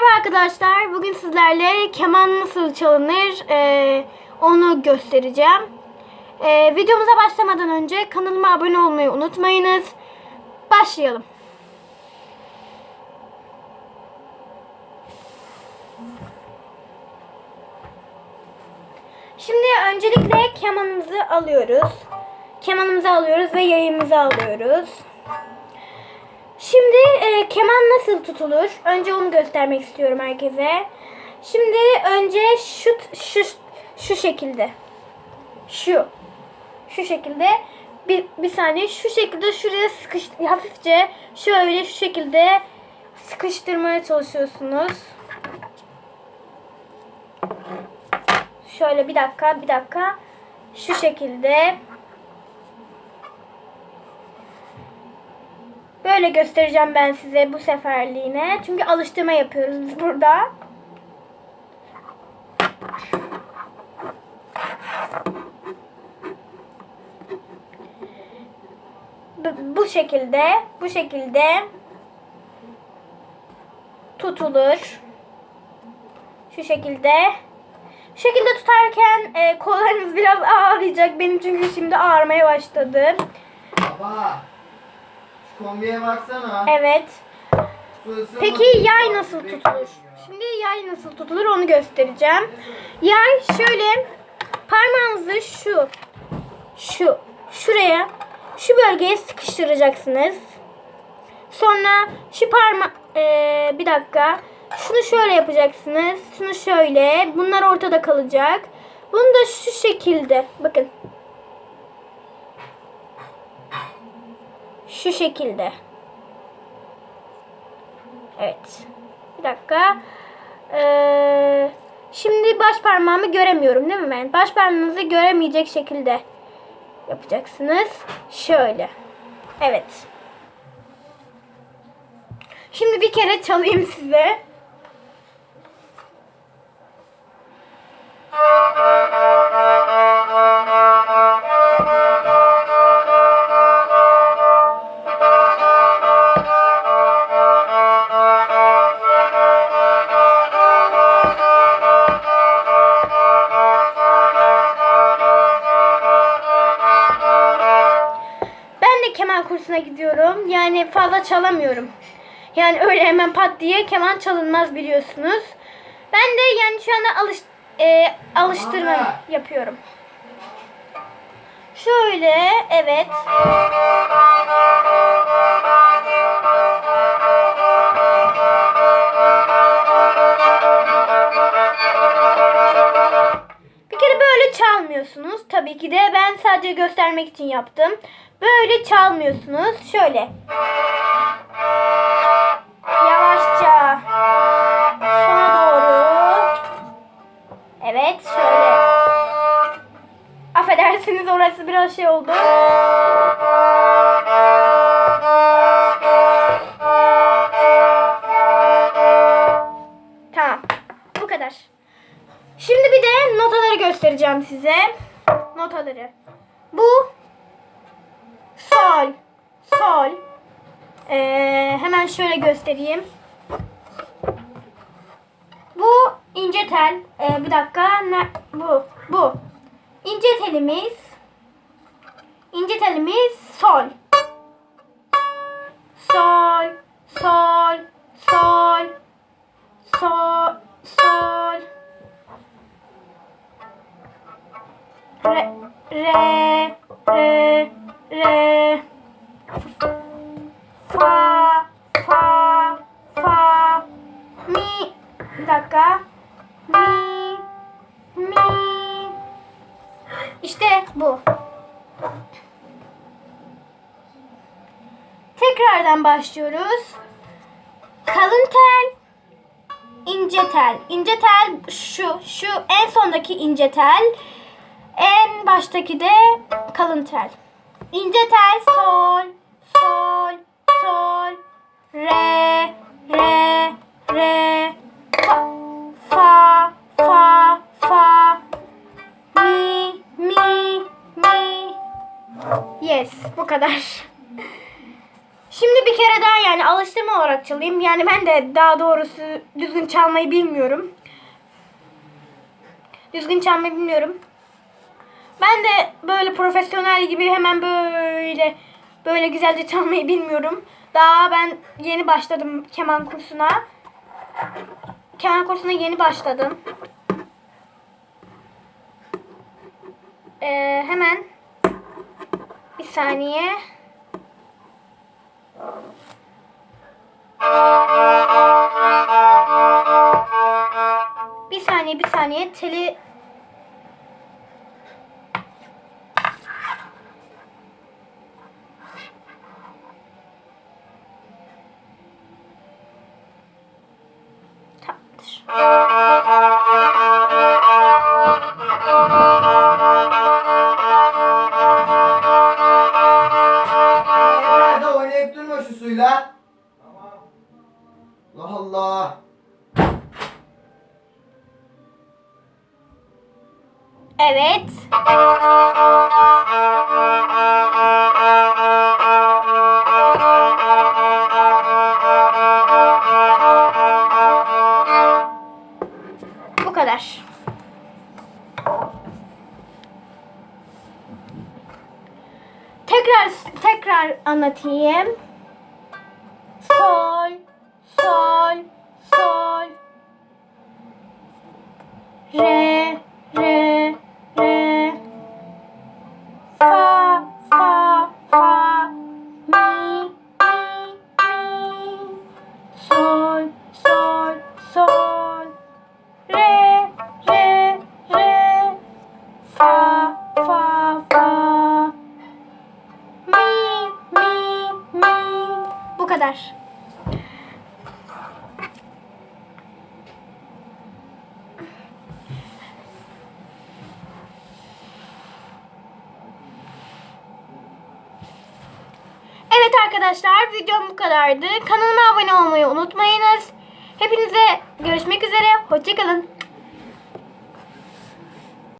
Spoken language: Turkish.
Merhaba arkadaşlar. Bugün sizlerle keman nasıl çalınır ee, onu göstereceğim. Ee, videomuza başlamadan önce kanalıma abone olmayı unutmayınız. Başlayalım. Şimdi öncelikle kemanımızı alıyoruz. Kemanımızı alıyoruz ve yayımızı alıyoruz. Keman nasıl tutulur? Önce onu göstermek istiyorum herkese. Şimdi önce şu şu şu şekilde. Şu. Şu şekilde bir, bir saniye şu şekilde şuraya sıkış hafifçe şöyle şu şekilde sıkıştırmaya çalışıyorsunuz. Şöyle bir dakika, bir dakika. Şu şekilde. Böyle göstereceğim ben size bu seferliğine. Çünkü alıştırma yapıyoruz biz burada. Bu- şekilde, bu şekilde tutulur. Şu şekilde. Şu şekilde tutarken e, kollarınız biraz ağrıyacak. Benim çünkü şimdi ağrımaya başladı. Baba. Kombiye baksana. Evet. Peki yay nasıl tutulur? Şimdi yay nasıl tutulur onu göstereceğim. Yay şöyle parmağınızı şu şu şuraya şu bölgeye sıkıştıracaksınız. Sonra şu parma eee, bir dakika. Şunu şöyle yapacaksınız. Şunu şöyle. Bunlar ortada kalacak. Bunu da şu şekilde. Bakın. Şu şekilde. Evet. Bir dakika. Ee, şimdi baş parmağımı göremiyorum değil mi ben? Baş parmağınızı göremeyecek şekilde yapacaksınız. Şöyle. Evet. Şimdi bir kere çalayım size. Kursuna gidiyorum. Yani fazla çalamıyorum. Yani öyle hemen pat diye keman çalınmaz biliyorsunuz. Ben de yani şu anda alış, e, alıştırma yapıyorum. Şöyle evet. Bir kere böyle çalmıyorsunuz. Tabii ki de ben sadece göstermek için yaptım. Böyle çalmıyorsunuz. Şöyle. Yavaşça. Sona doğru. Evet şöyle. Affedersiniz orası biraz şey oldu. Tamam. Bu kadar. Şimdi bir de notaları göstereceğim size. Notaları. Bu sol. Ee, hemen şöyle göstereyim. Bu ince tel. Ee, bir dakika. Ne? Bu, bu. İnce telimiz. İnce telimiz sol. Sol, sol, sol, sol, sol. Re, re, re, re. Dakika. Mi, mi. İşte bu. Tekrardan başlıyoruz. Kalın tel, ince tel. İnce tel şu, şu en sondaki ince tel. En baştaki de kalın tel. İnce tel sol, sol, sol, re, re, re, Yes, bu kadar. Şimdi bir kere daha yani alıştırma olarak çalayım. Yani ben de daha doğrusu düzgün çalmayı bilmiyorum. Düzgün çalmayı bilmiyorum. Ben de böyle profesyonel gibi hemen böyle böyle güzelce çalmayı bilmiyorum. Daha ben yeni başladım keman kursuna. Keman kursuna yeni başladım. Ee, hemen saniye. Bir saniye, bir saniye. Teli Tamamdır. Allah Allah. Evet. Bu kadar. Tekrar tekrar anlatayım. Sol, sol, sol. Re, re, re. Fa, fa, fa. Mi, mi, mi. Sol, sol, sol. Re, re, re. Fa, fa, fa. Mi, mi, mi. Bu kadar. Evet arkadaşlar videom bu kadardı. Kanalıma abone olmayı unutmayınız. Hepinize görüşmek üzere. Hoşçakalın.